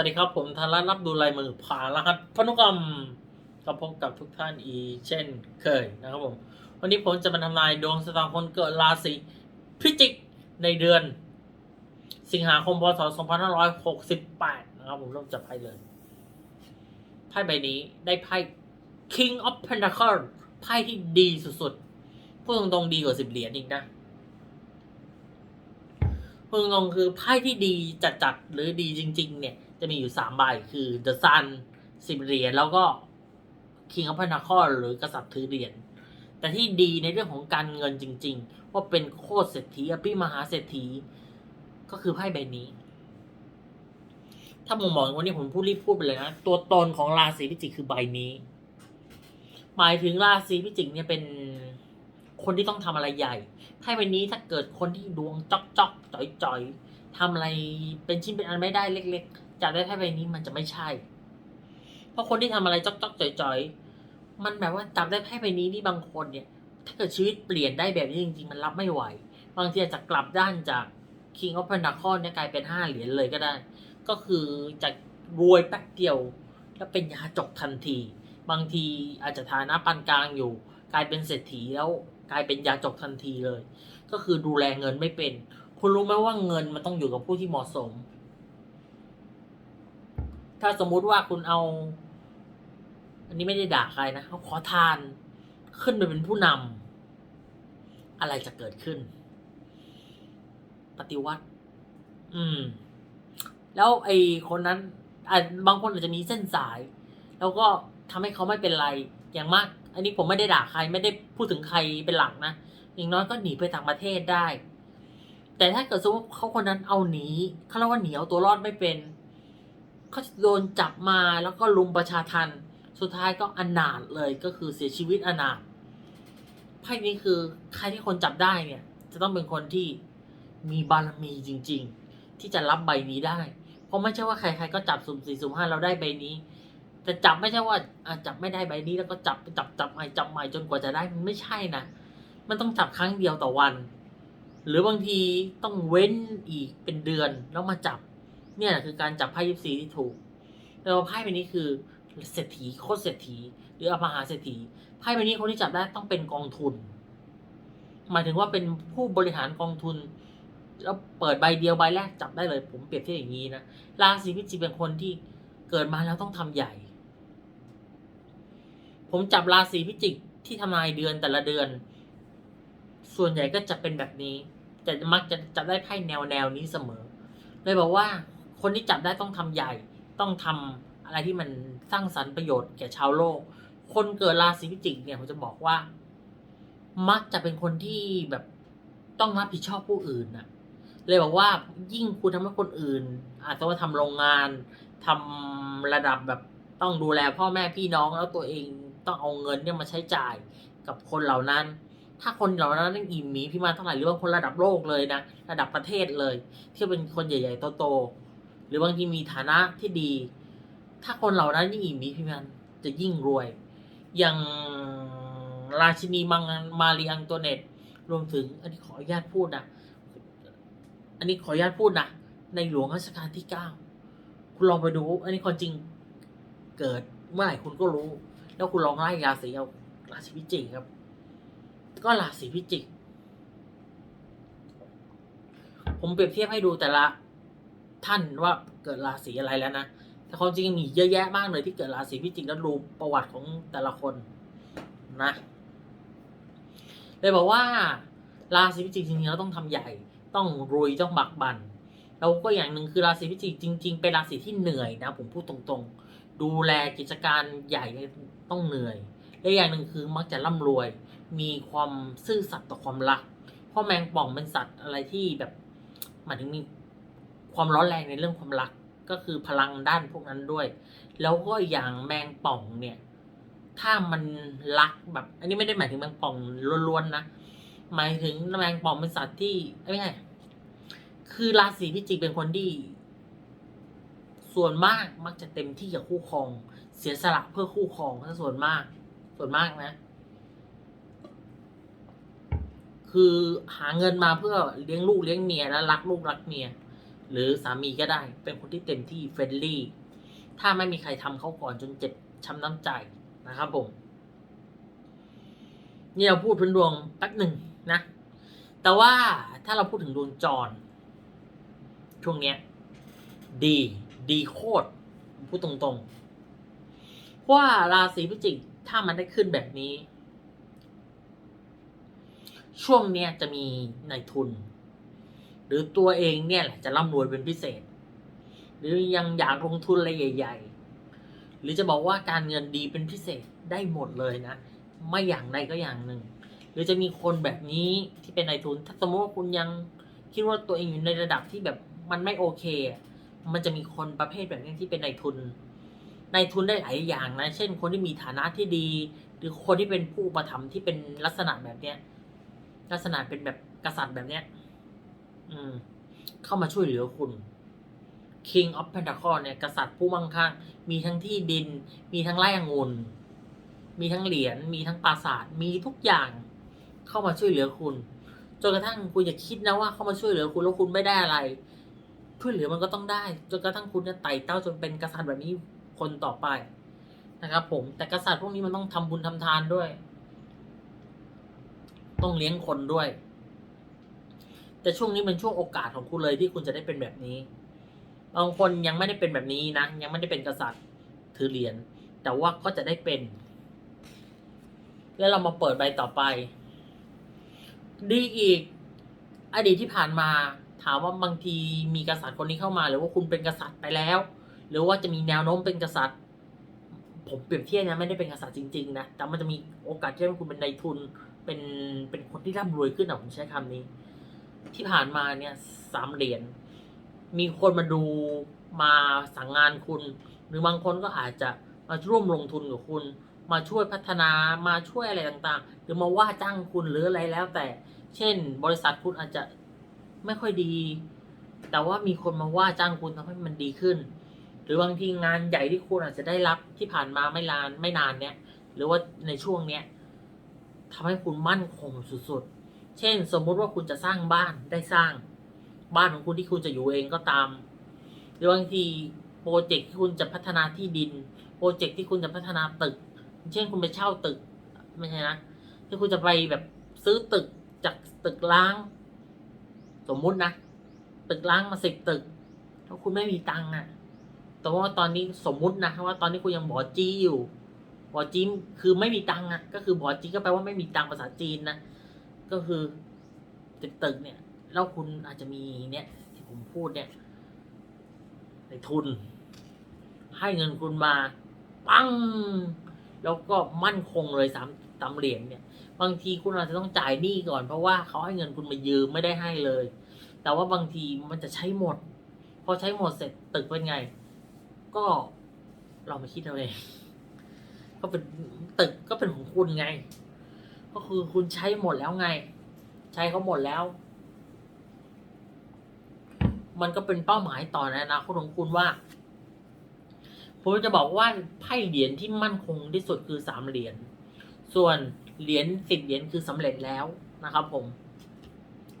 วัสดีครับผมธารัตน์รับดูลายมือผ่านรหัสพนุกรรมก็พบกับทุกท่านอีเช่นเคยนะครับผม วันนี้ผมจะมาทำนายดวงชะตาคนเกิดราศีพิจิกในเดือน สิงหาคมพศ 2568 นะครับผมเริ่มจับไพ่เลย ไพ่ใบนี้ได้ไพ่ King of Pentacles ไพ่ที่ดีสุดๆพูดตรงๆดีกว่าสิบเหรียญอีกนะพูดตรงๆคือไพ่ที่ดีจัดๆหรือดีจริง ๆ เนี่ย จะมีอยู่สามใบคือ The Sun สิบเหรียญแล้วก็ King of Pentacle หรือกษัตริย์ถือเหรียญแต่ที่ดีในเรื่องของการเงินจริง ๆ ว่าเป็นโคตรเศรษฐีอภิมหาเศรษฐี ก็คือไพ่ใบนี้ ถ้าผมบอกวันนี้ผมพูดรีบพูดไปเลยนะ ตัวตนของราศีพิจิกคือใบนี้ หมายถึงราศีพิจิกเนี่ยเป็นคนที่ต้องทำอะไรใหญ่ไพ่ใบนี้ถ้าเกิดคนที่ดวงจอกจอกจ่อยจ่อยทำอะไรเป็นชิ้นเป็นอันไม่ได้เล็ก จับได้ไพ่ใบนี้มันจะไม่ใช่ เพราะคนที่ทำอะไรจอกจอกจ่อยจ่อยมันแบบว่าจับได้ไพ่ใบนี้นี่บางคนเนี่ย ถ้าเกิดชีวิตเปลี่ยนได้แบบนี้จริงๆ มันรับไม่ไหว บางทีอาจจะกลับด้านจาก King of Pentacles เนี่ยกลายเป็นห้าเหรียญเลยก็ได้ ก็คือจะรวยแป๊บเดียวแล้วเป็นยาจกทันที บางทีอาจจะฐานะปานกลางอยู่ กลายเป็นเศรษฐีแล้วกลายเป็นยาจกทันทีเลย ก็คือดูแลเงินไม่เป็น คุณรู้ไหมว่าเงินมันต้องอยู่กับผู้ที่เหมาะสม ถ้าสมมุติว่าคุณเอา อันนี้ไม่ได้ด่าใครนะเขาขอทานขึ้นไปเป็นผู้นำอะไรจะเกิดขึ้น ปฏิวัติ อืม แล้วไอ้คนนั้นอบางคนอาจจะมีเส้นสาย แล้วก็ทำให้เขาไม่เป็นไรอย่างมาก อันนี้ผมไม่ได้ด่าใครไม่ได้พูดถึงใครเป็นหลักนะอย่างน้อยก็หนีไปต่างประเทศได้ แต่ถ้าเกิดสมมติว่าเขาคนนั้นเอาหนีเขาเรียกว่าหนีเอาตัวรอดไม่เป็น เขาโดนจับมาแล้วก็ลุมประชาทันสุดท้ายก็อนาถเลยก็คือเสียชีวิตอนาถไพ่นี้คือใครที่คนจับได้เนี่ย จะต้องเป็นคนที่มีบารมีจริง ๆ ที่จะรับใบนี้ได้ เพราะไม่ใช่ว่าใครๆก็จับสุ่มสี่สุ่มห้าเราได้ใบนี้ แต่จับไม่ใช่ว่าจับไม่ได้ใบนี้แล้วก็จับจับจับใหม่จับใหม่จนกว่าจะได้มันไม่ใช่นะมันต้องจับครั้งเดียวต่อวัน หรือบางทีต้องเว้นอีกเป็นเดือนแล้วมาจับ เนี่ยคือการจับไพ่ยิปซีที่ถูกแล้วไพ่ใบนี้คือเศรษฐีโคตรเศรษฐี หรืออภาหาเศรษฐีไพ่ใบนี้คนที่จับได้ต้องเป็นกองทุน หมายถึงว่าเป็นผู้บริหารกองทุน แล้วเปิดใบเดียวใบแรกจับได้เลย ผมเปรียบเทียบอย่างนี้นะราศีพิจิกเป็นคนที่เกิดมาแล้วต้องทำใหญ่ ผมจับราศีพิจิกที่ทำนายเดือนแต่ละเดือน ส่วนใหญ่ก็จะเป็นแบบนี้ แต่มักจะจับได้ไพ่แนวแนวนี้เสมอเลยบอกว่า คนที่จับได้ต้องทำใหญ่ ต้องทำอะไรที่มันสร้างสรรค์ประโยชน์แก่ชาวโลก คนเกิดราศีพิจิกเนี่ยผมจะบอกว่า มักจะเป็นคนที่แบบต้องรับผิดชอบผู้อื่นน่ะเลยบอกว่ายิ่งคุณทำให้คนอื่น อาจจะว่าทำโรงงานทำระดับแบบต้องดูแลพ่อแม่พี่น้องแล้วตัวเองต้องเอาเงินเนี่ยมาใช้จ่ายกับคนเหล่านั้น ถ้าคนเหล่านั้นอิ่มมีพี่มาเท่าไหร่หรือว่าคนระดับโลกเลยนะ ระดับประเทศเลย ที่เป็นคนใหญ่ ๆ โตๆ หรือบางทีมีฐานะที่ดี ถ้าคนเหล่านั้นยิ่งอิ่มมีพี่มันจะยิ่งรวย อย่างราชินีมังมารีอังตัวเนตรวมถึง อันนี้ขออนุญาตพูดนะ อันนี้ขออนุญาตพูดนะ ในหลวงรัชกาลที่เก้าคุณลองไปดู อันนี้คนจริงเกิดเมื่อไหร่คุณก็รู้ แล้วคุณลองไล่ราศีเอาราศีพิจิกครับ ก็ราศีพิจิก ผมเปรียบเทียบให้ดูแต่ละ ท่านว่าเกิดราศีอะไรแล้วนะแต่ความจริงมีเยอะแยะมากเลยที่เกิดราศีพิจิกแล้วรู้ประวัติของแต่ละคนนะเลยบอกว่า ราศีพิจิกจริงๆแล้วต้องทำใหญ่ ต้องรุยต้องบักบันแล้วก็อย่างหนึ่งคือราศีพิจิกจริง ๆ เป็นราศีที่เหนื่อยนะผมพูดตรงๆ ดูแลกิจการใหญ่ต้องเหนื่อยและอย่างหนึ่งคือมักจะร่ำรวย มีความซื่อสัตย์ต่อความรักเพราะแมงป่องเป็นสัตว์อะไรที่แบบหมายถึงมี ความร้อนแรงในเรื่องความรักก็คือพลังด้านพวกนั้นด้วย แล้วก็อย่างแมงป่องเนี่ย ถ้ามันรักแบบ อันนี้ไม่ได้หมายถึงแมงป่องล้วนๆนะ หมายถึงแมงป่องเป็นสัตว์ที่ไม่ใช่คือราศีพิจิกเป็นคนที่ ส่วนมากมักจะเต็มที่กับคู่ครอง เสียสละเพื่อคู่ครองถ้าส่วนมาก ส่วนมากนะ คือหาเงินมาเพื่อเลี้ยงลูกเลี้ยงเมียแล้วรักลูกรักเมีย หรือสามีก็ได้ เป็นคนที่เต็มที่เฟรนลี่ถ้าไม่มีใครทำเขาก่อนจนเจ็บช้ำน้ำใจนะครับผมนี่เราพูดถึงดวงแป๊บหนึ่งนะ แต่ว่าถ้าเราพูดถึงดวงจร ช่วงเนี้ย ดีดีโคตรพูดตรงๆเพราะว่าราศีพิจิกถ้ามันได้ขึ้นแบบนี้ ช่วงเนี้ยจะมีนายทุน หรือตัวเองเนี่ยแหละจะร่ำรวยเป็นพิเศษ หรือยังอยากลงทุนอะไรใหญ่ ๆ หรือจะบอกว่าการเงินดีเป็นพิเศษได้หมดเลยนะ ไม่อย่างใดก็อย่างหนึ่ง หรือจะมีคนแบบนี้ที่เป็นนายทุน ถ้าสมมติว่าคุณยังคิดว่าตัวเองอยู่ในระดับที่แบบมันไม่โอเค มันจะมีคนประเภทแบบนี้ที่เป็นนายทุนนายทุนได้หลายอย่างนะ เช่น คนที่มีฐานะที่ดี หรือคนที่เป็นผู้ประถมที่เป็นลักษณะแบบเนี้ย ลักษณะเป็นแบบกษัตริย์แบบเนี้ย อืม เข้ามาช่วยเหลือคุณ King of Pentacle เนี่ยกษัตริย์ผู้มั่งคั่ง มีทั้งที่ดิน มีทั้งไร่องุ่นมีทั้งเหรียญมีทั้งปราสาทมีทุกอย่างเข้ามาช่วยเหลือคุณจนกระทั่งคุณอย่าคิดนะว่าเข้ามาช่วยเหลือคุณแล้วคุณไม่ได้อะไร ช่วยเหลือมันก็ต้องได้จนกระทั่งคุณจะไต่เต้าจนเป็นกษัตริย์แบบนี้คนต่อไปนะครับ ผมแต่กษัตริย์พวกนี้มันต้องทำบุญทำทานด้วย ต้องเลี้ยงคนด้วย แต่ช่วงนี้เป็นช่วงโอกาสของคุณเลยที่คุณจะได้เป็นแบบนี้บางคนยังไม่ได้เป็นแบบนี้นะ ยังไม่ได้เป็นกษัตริย์ถือเหรียญแต่ว่าก็จะได้เป็น แล้วเรามาเปิดใบต่อไป ดีอีก อดีตที่ผ่านมา ถามว่าบางทีมีกษัตริย์คนนี้เข้ามา หรือว่าคุณเป็นกษัตริย์ไปแล้ว หรือว่าจะมีแนวโน้มเป็นกษัตริย์ ผมเปรียบเทียบนะไม่ได้เป็นกษัตริย์จริงๆนะแต่มันจะมีโอกาสที่ให้คุณเป็นนายทุนเป็นเป็นคนที่ร่ำรวยขึ้นอะผมใช้คำนี้ ที่ผ่านมาเนี่ยสามเหรียญมีคนมาดูมาสั่งงานคุณ หรือบางคนก็อาจจะมาร่วมลงทุนกับคุณ มาช่วยพัฒนามาช่วยอะไรต่างๆ หรือมาว่าจ้างคุณหรืออะไรแล้วแต่ เช่น บริษัทคุณอาจจะไม่ค่อยดี แต่ว่ามีคนมาว่าจ้างคุณทำให้มันดีขึ้น หรือบางทีงานใหญ่ที่คุณอาจจะได้รับที่ผ่านมาไม่นานไม่นานเนี้ยหรือว่าในช่วงเนี้ยทำให้คุณมั่นคงสุดๆ เช่น สมมุติว่าคุณจะสร้างบ้านได้สร้าง บ้านของคุณที่คุณจะอยู่เองก็ตาม หรือบางทีโปรเจกต์ที่คุณจะพัฒนาที่ดิน โปรเจกต์ที่คุณจะพัฒนาตึก เช่นคุณไปเช่าตึกไม่ใช่นะที่คุณจะไปแบบซื้อตึกจากตึกล้าง สมมุตินะ ตึกล้างมาสิบตึกถ้าคุณไม่มีตังค์อะแต่ว่าตอนนี้สมมุตินะว่าตอนนี้คุณยังบอจีอยู่บอจีคือไม่มีตังค์อะก็คือบอจีก็แปลว่าไม่มีตังค์ภาษาจีนนะ ก็คือตึกตึกเนี่ย แล้วคุณอาจจะมีเนี่ยที่ผมพูดเนี่ยในทุน ให้เงินคุณมา ปัง แล้วก็มั่นคงเลยสามตำเหรียญเนี่ย บางทีคุณอาจจะต้องจ่ายหนี้ก่อน เพราะว่าเขาให้เงินคุณมายืมไม่ได้ให้เลย แต่ว่าบางทีมันจะใช้หมด พอใช้หมดเสร็จตึกเป็นไง ก็เราไมาคิดเอาเองก็เป็นตึกก็เป็นของคุณไง ก็คือคุณใช้หมดแล้วไง ใช้เขาหมดแล้ว มันก็เป็นเป้าหมายต่อในอนาคตของคุณว่าผมจะบอกว่าไพ่เหรียญที่มั่นคงที่สุดคือสามเหรียญส่วนเหรียญสิบเหรียญคือสำเร็จแล้วนะครับ ผม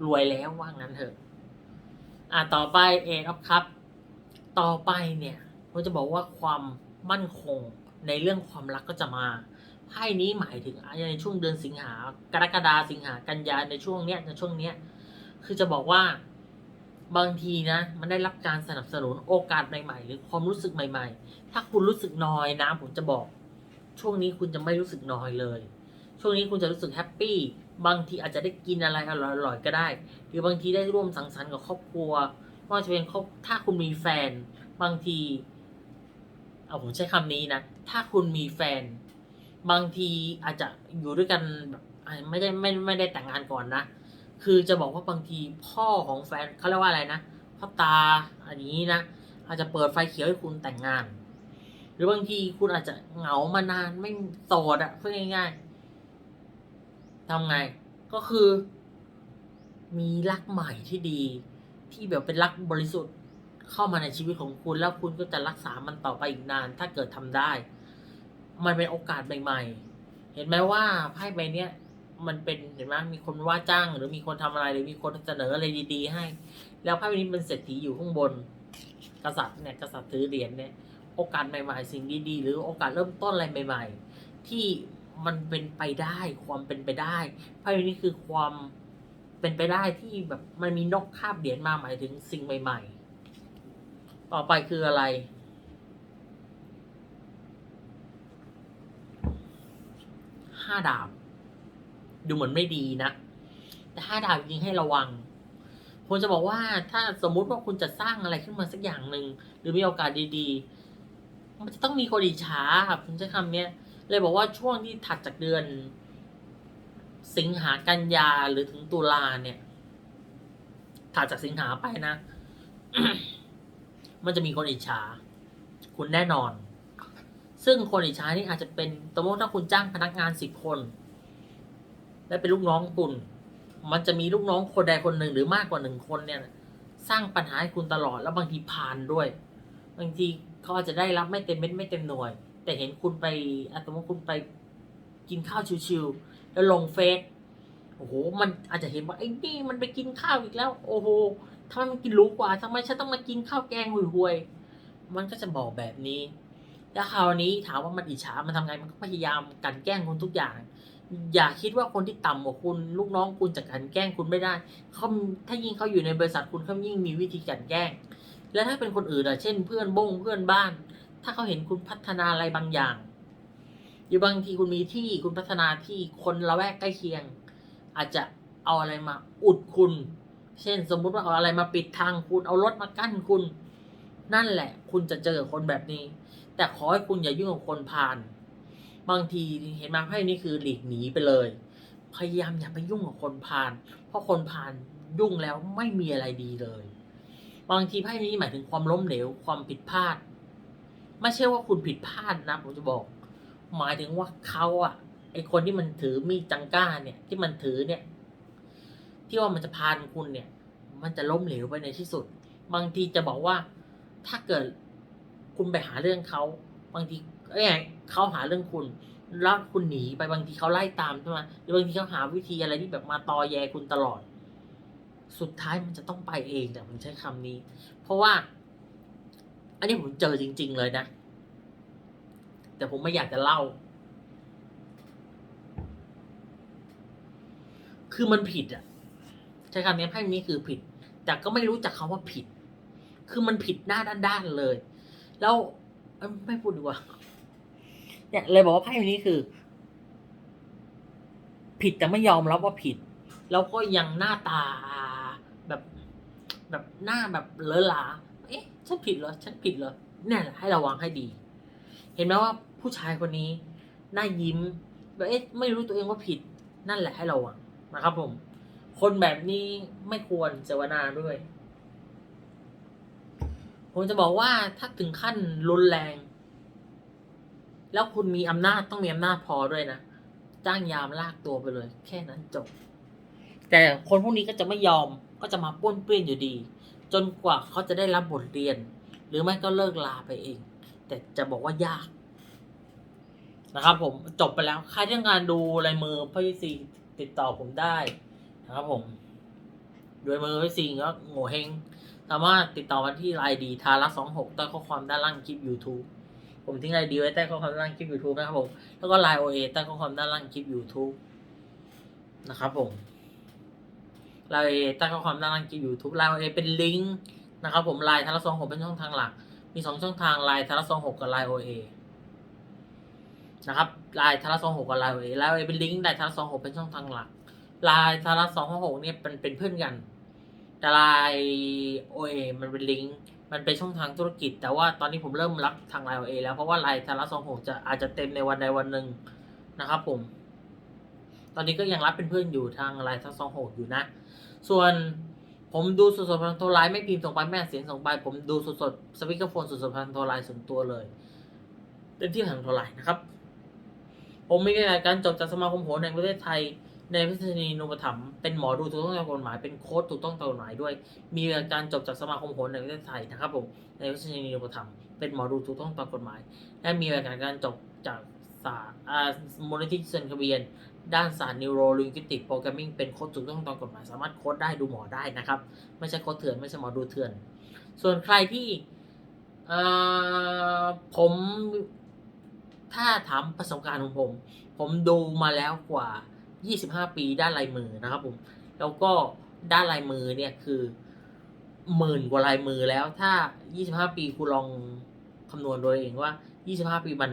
รวยแล้วว่างั้นเถอะ อ่าต่อไปเอทออฟครับ ต่อไปเนี่ยผมจะบอกว่าความมั่นคงในเรื่องความรักก็จะมา ไพ่นี้หมายถึงในช่วงเดือนสิงหากรกฎาสิงหากันยาในช่วงเนี้ยในช่วงเนี้ยคือจะบอกว่าบางทีนะ มันได้รับการสนับสนุนโอกาสใหม่ๆ หรือความรู้สึกใหม่ ๆ ถ้าคุณรู้สึกนอยนะผมจะบอก ช่วงนี้คุณจะไม่รู้สึกนอยเลย ช่วงนี้คุณจะรู้สึกแฮปปี้บางทีอาจจะได้กินอะไรอร่อยๆก็ได้ หรือบางทีได้ร่วมสังสรรค์กับครอบครัวไม่ว่าจะเป็นครอบถ้าคุณมีแฟน บางที เอาผมใช้คำนี้นะ ถ้าคุณมีแฟน บางทีอาจจะอยู่ด้วยกันแบบไม่ได้ไม่ไม่ได้แต่งงานก่อนนะ คือจะบอกว่าบางทีพ่อของแฟนเขาเรียกว่าอะไรนะพ่อตาอันนี้นะอาจจะเปิดไฟเขียวให้คุณแต่งงาน หรือบางทีคุณอาจจะเหงามานานไม่โสดอะพูดง่ายๆทำไงก็คือ มีรักใหม่ที่ดี ที่แบบเป็นรักบริสุทธิ์เข้ามาในชีวิตของคุณ แล้วคุณก็จะรักษามันต่อไปอีกนาน ถ้าเกิดทำได้ มันเป็นโอกาสใหม่ๆ เห็นไหมว่าไพ่ใบเนี้ยมันเป็นเห็นไหมมีคนว่าจ้าง หรือมีคนทำอะไรหรือมีคนเสนออะไรดีๆ ให้ แล้วไพ่ใบนี้เป็นเศรษฐีอยู่ข้างบน กษัตริย์เนี่ยกษัตริย์ถือเหรียญเนี่ยโอกาสใหม่ๆ สิ่งดีๆ หรือโอกาสเริ่มต้นอะไรใหม่ ๆ ที่มันเป็นไปได้ความเป็นไปได้ไพ่ใบนี้คือความเป็นไปได้ที่แบบมันมีนกคาบเหรียญมาหมายถึงสิ่งใหม่ ๆ ต่อไปคืออะไร ห้าดาบดูเหมือนไม่ดีนะ แต่ห้าดาบจริงให้ระวังผมจะบอกว่าถ้าสมมุติว่าคุณจะสร้างอะไรขึ้นมาสักอย่างหนึ่งหรือมีโอกาสดีๆ มันจะต้องมีคนอิจฉาครับผมใช้คำเนี้ย เลยบอกว่าช่วงที่ถัดจากเดือน สิงหากันยาหรือถึงตุลาเนี่ย ถัดจากสิงหาไปนะ มันจะมีคนอิจฉา คุณแน่นอน ซึ่งคนอิจฉานี่อาจจะเป็นสมมติถ้าคุณจ้างพนักงานสิบคน และเป็นลูกน้องคุณ มันจะมีลูกน้องคนใดคนหนึ่งหรือมากกว่าหนึ่งคนเนี่ย สร้างปัญหาให้คุณตลอดแล้วบางทีผ่านด้วย บางทีเขาอาจจะได้รับไม่เต็มเม็ดไม่เต็มหน่วย แต่เห็นคุณไปอาตมติคุณไปกินข้าวชิวๆแล้วลงเฟซโอ้โห มันอาจจะเห็นว่าไอ้นี่มันไปกินข้าวอีกแล้ว โอ้โหทำไมมันกินรู้กว่าทำไมฉันต้องมากินข้าวแกงห่วยๆมันก็จะบอกแบบนี้ แล้วคราวนี้ถามว่ามันอิจฉา มันทำไง มันก็พยายามกันแกล้งคุณทุกอย่าง อย่าคิดว่าคนที่ต่ำกว่าคุณ ลูกน้องคุณจะกันแกล้งคุณไม่ได้ เขาถ้ายิ่งเขาอยู่ในบริษัทคุณเขายิ่งมีวิธีกันแกล้ง แล้วถ้าเป็นคนอื่นอะเช่น เพื่อนบงเพื่อนบ้าน ถ้าเขาเห็นคุณพัฒนาอะไรบางอย่างหรือบางทีคุณมีที่คุณพัฒนาที่คนละแวกใกล้เคียง อาจจะเอาอะไรมาอุดคุณ เช่น สมมุติว่าเอาอะไรมาปิดทางคุณ เอารถมากั้นคุณ นั่นแหละ คุณจะเจอคนแบบนี้ แต่ขอให้คุณอย่ายุ่งกับคนพาลบางทีเห็นไหมไพ่นี่คือหลีกหนีไปเลย พยายามอย่าไปยุ่งกับคนพาลเพราะคนพาลยุ่งแล้วไม่มีอะไรดีเลย บางทีไพ่นี้หมายถึงความล้มเหลวความผิดพลาด ไม่ใช่ว่าคุณผิดพลาดนะผมจะบอก หมายถึงว่าเขาอะไอคนที่มันถือมีดจังก้าเนี่ย ที่มันถือเนี่ย ที่ว่ามันจะพานคุณเนี่ย มันจะล้มเหลวไปในที่สุด บางทีจะบอกว่าถ้าเกิด คุณไปหาเรื่องเขาบางทีเอ้ยเขาหาเรื่องคุณ แล้วคุณหนีไปบางทีเขาไล่ตามใช่ไหมหรือบางทีเขาหาวิธีอะไรที่แบบมาตอแยคุณตลอด สุดท้ายมันจะต้องไปเองแต่ผมใช้คำนี้ เพราะว่า อันนี้ผมเจอจริง ๆ เลยนะ แต่ผมไม่อยากจะเล่า คือมันผิดอะใช้คำนี้ไพ่นี้คือผิด แต่ก็ไม่รู้จักคาว่าผิด คือมันผิดหน้าด้านๆเลย แล้วเอ้ยไม่พูดดีกว่าเนี่ยเลยบอกว่าไพ่นี้คือ ผิดแต่ไม่ยอมรับว่าผิด แล้วก็ยังหน้าตาแบบแบบหน้าแบบเลอะหลาเอ๊ะ ฉันผิดเหรอ ฉันผิดเหรอเนี่ยแหละให้ระวังให้ดี เห็นไหมว่าผู้ชายคนนี้ หน้ายิ้ม แบบเอ๊ะไม่รู้ตัวเองว่าผิด นั่นแหละให้ระวังนะครับผม คนแบบนี้ไม่ควรเสวนาด้วย ผมจะบอกว่าถ้าถึงขั้นรุนแรง แล้วคุณมีอำนาจต้องมีอำนาจพอด้วยนะ จ้างยามลากตัวไปเลย แค่นั้นจบ แต่คนพวกนี้ก็จะไม่ยอมก็จะมาป้วนเปี้ยนอยู่ดี จนกว่าเขาจะได้รับบทเรียน หรือไม่ก็เลิกลาไปเอง แต่จะบอกว่ายาก นะครับ ผมจบไปแล้วใครที่ต้องการดูลายมือพระยิซีติดต่อผมได้นะครับผมโดยมือพระยิซีก็โง่เฮง สามารถติดต่อมาที่ไลน์ดีทาระสองหกใต้ข้อความด้านล่างคลิป YouTube ผมทิ้งไลน์ดีไว้ใต้ข้อความด้านล่างคลิป YouTube นะครับผม แล้วก็ไลน์โอเอใต้ข้อความด้านล่างคลิป YouTube นะครับผมไลน์ OA ใต้ข้อความด้านล่างคลิป YouTube ไลน์โอเอเป็นลิงก์นะครับผมไลน์ทาระสองหกเป็นช่องทางหลัก มีสองช่องทางไลน์ทาระสองหกกับไลน์โอเอนะครับไลน์ทาร์สองหกกับไลน์เอไลน์เอเป็นลิงก์ไลน์ทาร์สองหกเป็นช่องทางหลักไลน์ทาร์สองหกเนี่ยเป็นเป็นเพื่อนกัน แต่ไลน์โอเอมันเป็นลิงก์มันเป็นช่องทางธุรกิจ แต่ว่าตอนนี้ผมเริ่มรับทางไลน์โอเอแล้วเพราะว่าไลน์ทาร์สองหกจะอาจจะเต็มในวันใดวันหนึ่งนะครับผม ตอนนี้ก็ยังรับเป็นเพื่อนอยู่ทางไลน์ทาร์สองหกอยู่นะ ส่วนผมดูสดๆทางโทรไลน์ไม่พิมพ์ส่งไปแม่เสียงส่งไปผมดูสดๆสปีกเกอร์โฟนสดๆทางโทรไลน์ส่วนตัวเลยเต็มที่ทางโทรไลน์นะครับ ผมมีการจบจากสมาคมโหนแห่งประเทศไทย ในพิธีนีนุปถัมภ์เป็นหมอดูถูกต้องตามกฎหมายเป็นโค้ดถูกต้องตามกฎหมายด้วย มีการจบจากสมาคมโหนแห่งประเทศไทยนะครับผมในพิธีนีนุปถัมภ์เป็นหมอดูถูกต้องตามกฎหมาย และมีการจบจากสาอามูลนิธิเซนทะเบียน ด้านสาร Neuro Linguistic Programming เป็นโค้ดถูกต้องตามกฎหมาย สามารถโค้ดได้ดูหมอได้นะครับ ไม่ใช่โค้ดเถื่อนไม่ใช่หมอดูเถื่อน ส่วนใครที่เอ่อผมถ้าถามประสบการณ์ของผม ผมดูมาแล้วกว่า 25 ปีด้านลายมือนะครับผม แล้วก็ด้านลายมือเนี่ยคือหมื่นกว่าลายมือแล้ว ถ้า 25 ปีคุณลองคำนวณโดยเองว่า 25 ปีมัน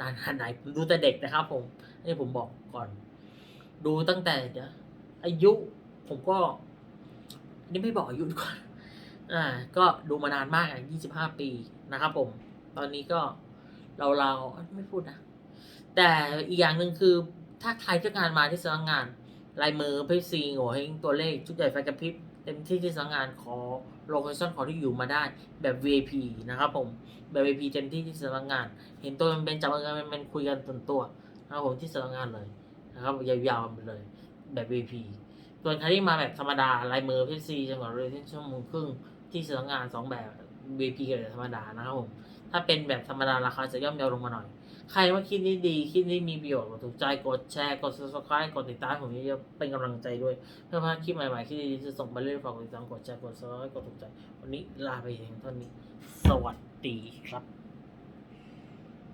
นานขนาดไหนผมดูแต่เด็กนะครับ ผมนนี้ผมบอกก่อน ดูตั้งแต่เดี๋ยวอายุผมก็ นี่ไม่บอกอายุดีกว่าอ่า ก็ดูมานานมากอะ25 ปีนะครับผม ตอนนี้ก็เราเราๆไม่พูดนะแต่อีกอย่างหนึ่งคือ ถ้าใครที่งานมาที่สำนักงาน ลายมือพีซีโง่เฮงตัวเลขชุดใหญ่ไฟกระพริบเต็มที่ที่สำนักงานขอโลเคชั่นขอที่อยู่มาได้แบบ VIP นะครับผมแบบ VIP เต็มที่ที่สำนักงาน เห็นตัวมันเป็นจับมือกันเป็นคุยกันส่วนตัวนะครับผมที่สำนักงานเลยนะครับยาวๆไปเลยแบบ VIP ส่วนใครที่มาแบบธรรมดาลายมือพีซีจังหวะเลยนชั่วโมงครึ่งที่สำนักงานสองแบบ VIP กับแบบธรรมดานะครับผมถ้าเป็นแบบธรรมดาราคาจะย่อมเยาลงมาหน่อย ใครว่าคลิปนี้ดีคลิปนี้มีประโยชน์กดถูกใจกดแชร์กด subscribe กดติดตามผมเยอะๆเป็นกำลังใจด้วย เพื่อพาคลิปใหม่ๆคิดดีๆจะส่งมาเรื่อยๆฝากกดติดตามกดแชร์กด subscribe กดถูกใจ วันนี้ลาไปเองเท่านี้ สวัสดีครับ